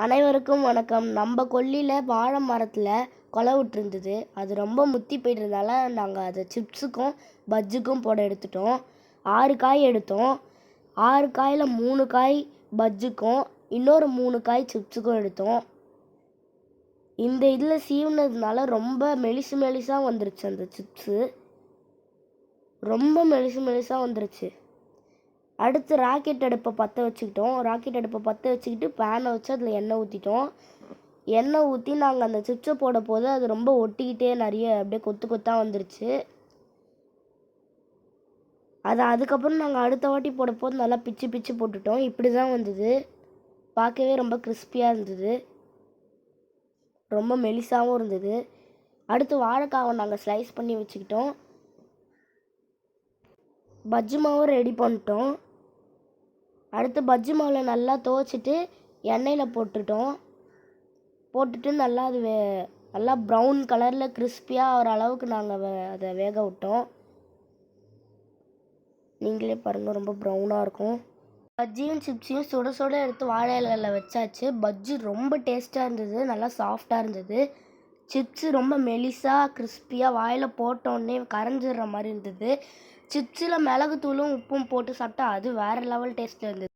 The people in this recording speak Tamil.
அனைவருக்கும் வணக்கம். நம்ம கொல்லியில் வாழை மரத்தில் கொலை விட்டுருந்தது. அது ரொம்ப முத்தி போயிட்டதுனால நாங்கள் அதை சிப்ஸுக்கும் பஜ்ஜுக்கும் போட எடுத்துட்டோம். ஆறு காய் எடுத்தோம். ஆறு காயில் மூணு காய் பஜ்ஜுக்கும் இன்னொரு மூணு காய் சிப்ஸுக்கும் எடுத்தோம். இந்த இதில் சீவுனதுனால ரொம்ப மெலிசு மெலிசாக வந்துருச்சு அந்த சிப்ஸு. ரொம்ப மெலிசு மெலிசாக வந்துருச்சு. அடுத்து ராக்கெட் அடுப்பை பற்ற வச்சுக்கிட்டோம். ராக்கெட் அடுப்பை பற்ற வச்சுக்கிட்டு பேனை வச்சு அதில் எண்ணெய் ஊற்றிட்டோம் எண்ணெய் ஊற்றி நாங்கள் அந்த சிப்ஸை போட போது அது ரொம்ப ஒட்டிக்கிட்டே நிறைய அப்படியே கொத்து கொத்தாக வந்துருச்சு. அது அதுக்கப்புறம் நாங்கள் அடுத்த வாட்டி போட போது நல்லா பிச்சு பிச்சு போட்டுட்டோம். இப்படி தான் வந்தது. பார்க்கவே ரொம்ப கிறிஸ்பியாக இருந்தது. ரொம்ப மெலிசாகவும் இருந்தது. அடுத்து வாழைக்காவை நாங்கள் ஸ்லைஸ் பண்ணி வச்சுக்கிட்டோம். பஜ்ஜி மாவும் ரெடி பண்ணிட்டோம். அடுத்து பஜ்ஜி மாவில் நல்லா துவச்சிட்டு எண்ணெயில் போட்டுட்டோம். போட்டுட்டு நல்லா அது வே நல்லா ப்ரௌன் கலரில் கிறிஸ்பியாக ஆகிற அளவுக்கு நாங்கள் வே அதை வேக விட்டோம். நீங்களே பாருங்கள் ரொம்ப ப்ரௌனாக இருக்கும். பஜ்ஜியும் சிப்ஸையும் சுட சுட எடுத்து வாழை இலையில் வச்சாச்சு. பஜ்ஜி ரொம்ப டேஸ்ட்டாக இருந்தது நல்லா சாஃப்டாக இருந்தது. சிப்ஸு ரொம்ப மெலிசாக கிறிஸ்பியாக வாயில் போட்டோன்னே கரைஞ்சிடுற மாதிரி இருந்தது. சிப்ஸில் மிளகுத்தூளும் உப்பும் போட்டு சாப்பிட்டா அது வேறு லெவல் டேஸ்ட்டில் இருந்தது.